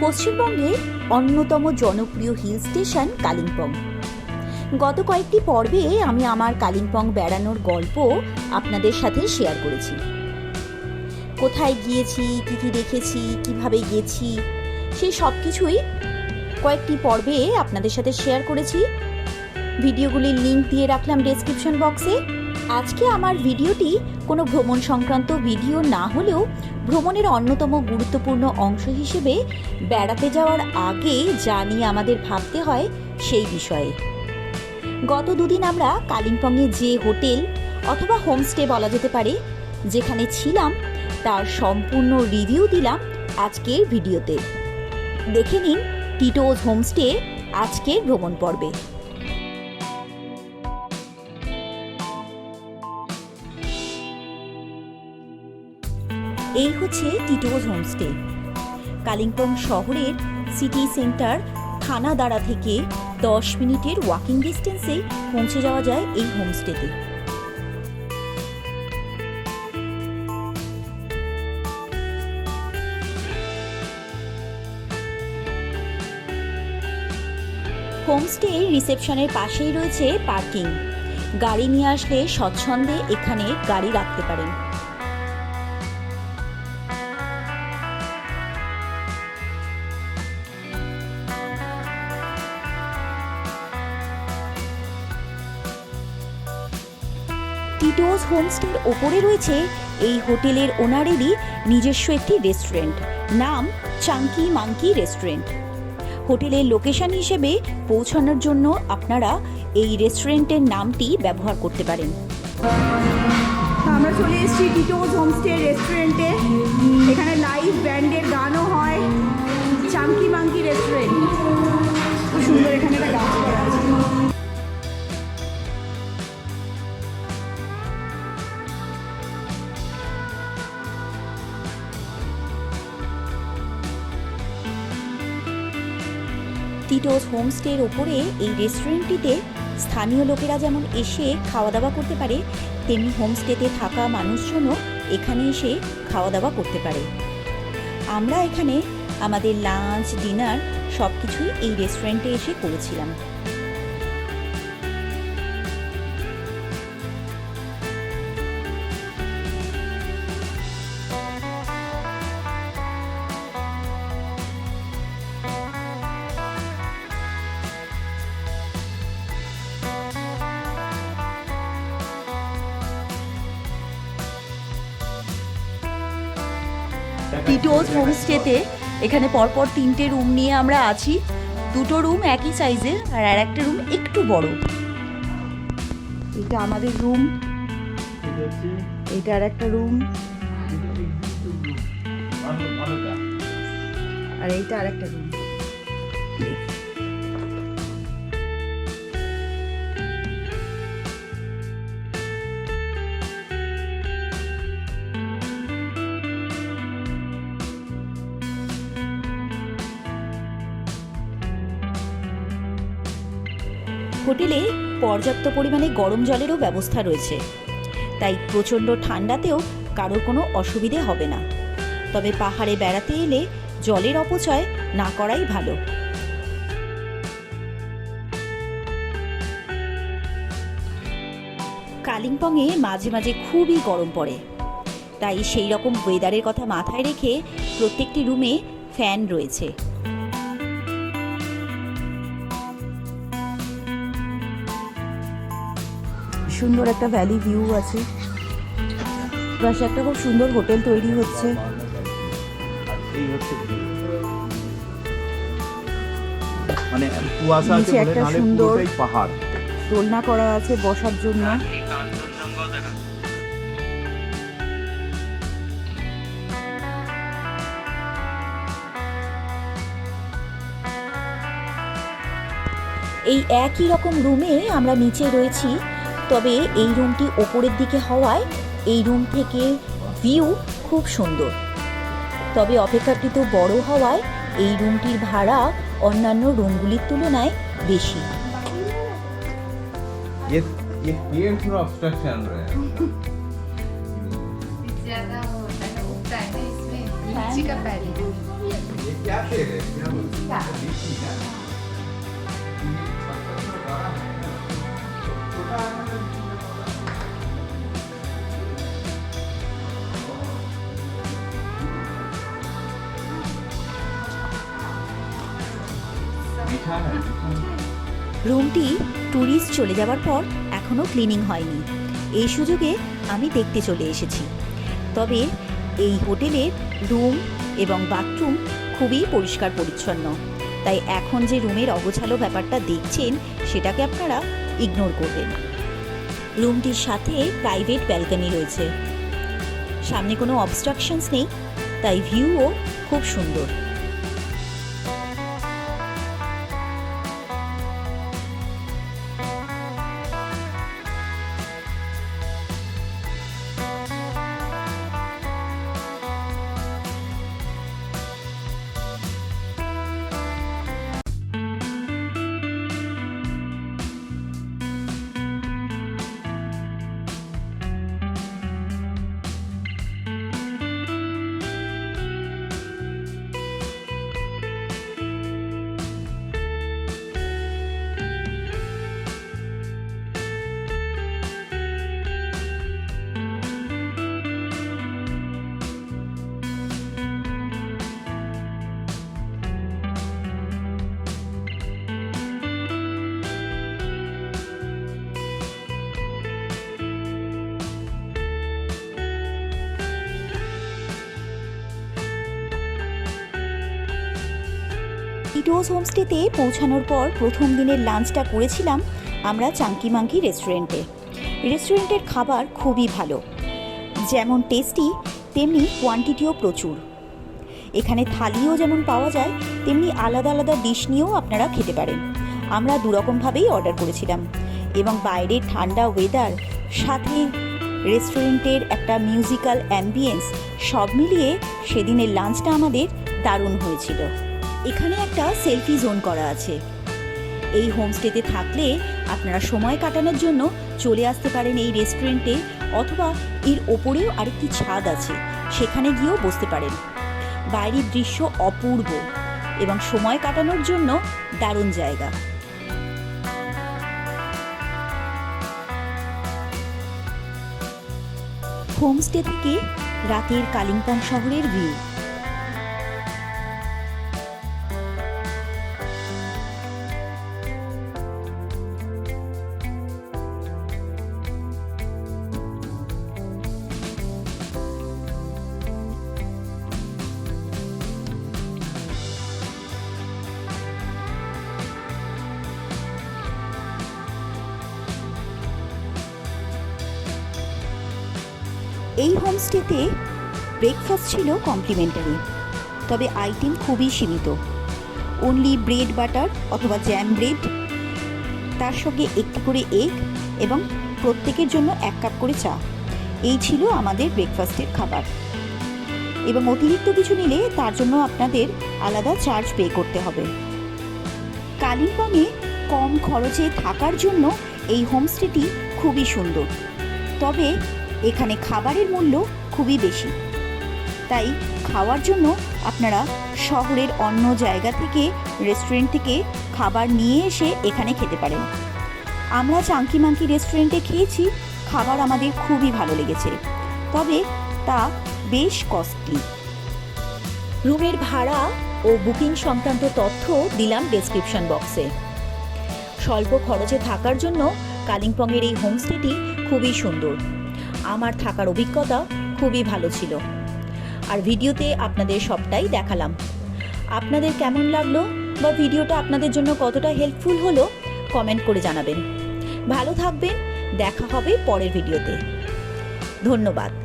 পশ্চিমবঙ্গের অন্যতম জনপ্রিয় হিল স্টেশন কালিম্পং। গত কয়েকটি পর্বে আমি আমার কালিম্পং বেড়ানোর গল্প আপনাদের সাথে শেয়ার করেছি। কোথায় গিয়েছি, কী কী দেখেছি, কীভাবে গেছি, সেই সব কিছুই কয়েকটি পর্বে আপনাদের সাথে শেয়ার করেছি। ভিডিওগুলির লিঙ্ক দিয়ে রাখলাম ডেসক্রিপশন বক্সে আজকে আমার ভিডিওটি কোনো ভ্রমণ সংক্রান্ত ভিডিও না হলেও ভ্রমণের অন্যতম গুরুত্বপূর্ণ অংশ হিসেবে বেড়াতে যাওয়ার আগে যা নিয়ে আমাদের ভাবতে হয় সেই বিষয়ে। গত দুদিন আমরা কালিম্পংয়ে যে হোটেল অথবা হোমস্টে বলা যেতে পারে, যেখানে ছিলাম, তার সম্পূর্ণ রিভিউ দিলাম আজকের ভিডিওতে। দেখে নিন টিটোজ হোমস্টে আজকের ভ্রমণ পর্বে। এই হচ্ছে টিটোজ হোমস্টে। কালিম্পং শহরের সিটি সেন্টার থানাদাড়া থেকে দশ মিনিটের ওয়াকিং ডিস্টেন্সে পৌঁছে যাওয়া যায় এই হোমস্টেতে। হোমস্টে রিসেপশনের পাশেই রয়েছে পার্কিং। গাড়ি নিয়ে আসলে স্বচ্ছন্দে এখানে গাড়ি রাখতে পারেন। টিটোস হোমস্টের ওপরে রয়েছে এই হোটেলের ওনারেরই নিজস্ব একটি রেস্টুরেন্ট। নাম চাঙ্কি মাঙ্কি রেস্টুরেন্ট। হোটেলের লোকেশন হিসেবে পৌঁছানোর জন্য আপনারা এই রেস্টুরেন্টের নামটি ব্যবহার করতে পারেন। আমরা চলে এসেছি টিটোজ হোমস্টে রেস্টুরেন্টে। এখানে লাইভ ব্যান্ডের গানও হয়। Chunky monkey restaurant. খুব সুন্দর এখানে একটা গাছ টিটোস হোমস্টের ওপরে এই রেস্টুরেন্টটিতে স্থানীয় লোকেরা যেমন এসে খাওয়া দাওয়া করতে পারে, তেমনি হোমস্টেতে থাকা মানুষজনও এখানে এসে খাওয়া দাওয়া করতে পারে। আমরা এখানে আমাদের লাঞ্চ ডিনার সব কিছুই এই রেস্টুরেন্টে এসে করেছিলাম। টিটোস হোমস্টেতে এখানে পরপর তিনটে রুম নিয়ে আমরা আছি। দুটো রুম একই সাইজের আর আর একটা রুম একটু বড়। এটা আমাদের রুম এটা আর একটা রুম আর এইটা আর একটা রুম হোটেলে পর্যাপ্ত পরিমাণে গরম জলেরও ব্যবস্থা রয়েছে। তাই প্রচণ্ড ঠান্ডাতেও কারোর কোনো অসুবিধে হবে না। তবে পাহাড়ে বেড়াতে এলে জলের অপচয় না করাই ভালো। কালিম্পংয়ে মাঝে মাঝে খুবই গরম পড়ে। তাই সেই রকম ওয়েদারের কথা মাথায় রেখে প্রত্যেকটি রুমে ফ্যান রয়েছে। সুন্দর একটা ভ্যালি ভিউ আছে। পাশে একটা খুব সুন্দর হোটেল তৈরি হচ্ছে। মানে কুয়াশা আছে নিচে একটা সুন্দর- পাহাড়। দোলনা করা আছে বসার জন্য। এই একই রকম রুমে আমরা নিচে রয়েছি। তবে এই রুমটি ওপরের দিকে হওয়ায় এই রুম থেকে ভিউ খুব সুন্দর। তবে অপেক্ষাকৃত বড় হওয়ায় এই রুমটির ভাড়া অন্যান্য রুমগুলির তুলনায় বেশি। ये রুমটি ট্যুরিস্ট চলে যাওয়ার পর এখনও ক্লিনিং হয়নি। এই সুযোগে আমি দেখতে চলে এসেছি। তবে এই হোটেলের রুম এবং বাথরুম খুবই পরিষ্কার পরিচ্ছন্ন। তাই এখন যে রুমের অগোছালো ব্যাপারটা দেখছেন, সেটাকে আপনারা ইগনোর করবেন। রুমটির সাথে প্রাইভেট ব্যালকনি রয়েছে। সামনে কোনো অবস্ট্রাকশনস নেই, তাই ভিউও খুব সুন্দর। ইটোজ হোমস্টেতে পৌঁছানোর পর প্রথম দিনের লাঞ্চটা করেছিলাম আমরা চাঙ্কি মাঙ্কি রেস্টুরেন্টে রেস্টুরেন্টের খাবার খুবই ভালো। যেমন টেস্টি তেমনি কোয়ান্টিটিও প্রচুর। এখানে থালিও যেমন পাওয়া যায়, তেমনি আলাদা আলাদা ডিশ নিয়েও আপনারা খেতে পারেন। আমরা দুরকমভাবেই অর্ডার করেছিলাম। এবং বাইরের ঠান্ডা ওয়েদার সাথে রেস্টুরেন্টের একটা মিউজিক্যাল অ্যাম্বিয়েন্স সব মিলিয়ে সেদিনের লাঞ্চটা আমাদের দারুণ হয়েছিল। এখানে একটা সেলফি জোন করা আছে। এই হোমস্টেতে থাকলে আপনারা সময় কাটানোর জন্য চলে আসতে পারেন এই রেস্টুরেন্টে অথবা এর ওপরেও আরেকটি ছাদ আছে, সেখানে গিয়েও বসতে পারেন। বাইরের দৃশ্য অপূর্ব এবং সময় কাটানোর জন্য দারুণ জায়গা। হোমস্টে থেকে রাতের কালিম্পং শহরের ভিউ। এই হোমস্টেতে ব্রেকফাস্ট ছিল কমপ্লিমেন্টারি তবে আইটেম খুবই সীমিত। অনলি ব্রেড বাটার অথবা জ্যাম ব্রেড তার সঙ্গে একটি করে এগ এবং প্রত্যেকের জন্য এক কাপ করে চা। এই ছিল আমাদের ব্রেকফাস্টের খাবার। এবং অতিরিক্ত কিছু নিলে তার জন্য আপনাদের আলাদা চার্জ পে করতে হবে। কালিম্পংয়ে কম খরচে থাকার জন্য এই হোমস্টেটি খুবই সুন্দর। তবে এখানে খাবারের মূল্য খুবই বেশি। তাই খাওয়ার জন্য আপনারা শহরের অন্য জায়গা থেকে রেস্টুরেন্ট থেকে খাবার নিয়ে এসে এখানে খেতে পারেন। আমরা চাঙ্কি মাঙ্কি রেস্টুরেন্টে খেয়েছি, খাবার আমাদের খুবই ভালো লেগেছে। তবে তা বেশ কস্টলি রুমের ভাড়া ও বুকিং সংক্রান্ত তথ্য দিলাম ডেসক্রিপশন বক্সে স্বল্প খরচে থাকার জন্য কালিম্পংয়ের এই হোমস্টেটি খুবই সুন্দর। আমার থাকার অভিজ্ঞতা খুবই ভালো ছিল। আর ভিডিওতে আপনাদের সবটাই দেখালাম। আপনাদের কেমন লাগল বা ভিডিওটা আপনাদের জন্য কতটা হেল্পফুল হলো কমেন্ট করে জানাবেন। ভালো থাকবেন, দেখা হবে পরের ভিডিওতে। ধন্যবাদ।